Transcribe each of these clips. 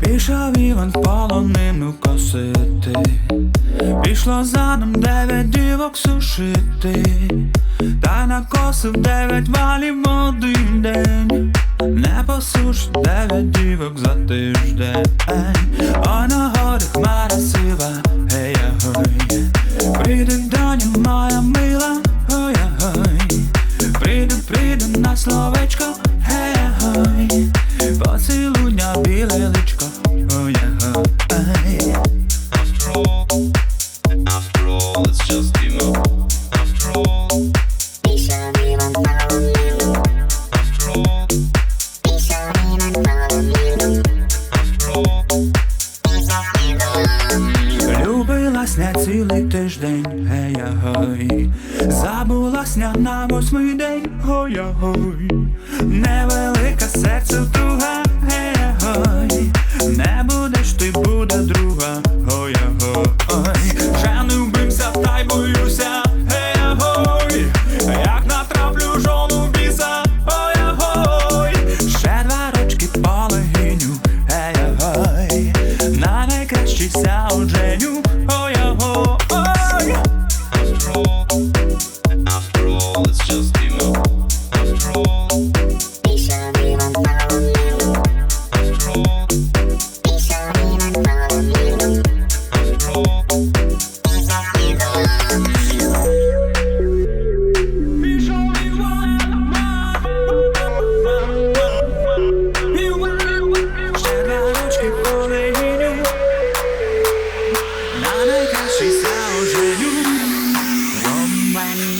Пішов Іван в полонину косити, пішло за ним дев'ять дівок сушити, та накосив дев'ять валів в один день, не посушить дев'ять дівок за тиждень, Ой, на горі хмара сива, гей. Прийде, прийде на словечко, гей, гой, поцілуйня біле личко, ой, ой. Не цілий тиждень, гей гой Забулась не на восьмий день, гой гой Невелика серце туга, гей гой Не будеш ти буде друга, гой гой Вже не вбився, та й боюся, гей гой Як натраплю жону біса, гой гой Ще два рочки полегиню, гей гой На найкращий саудженю,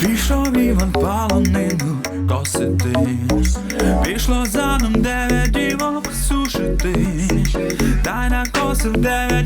Пішов Іван полонину косити Пішло задом дев'ять дівок сушити Та й накосив дев'ять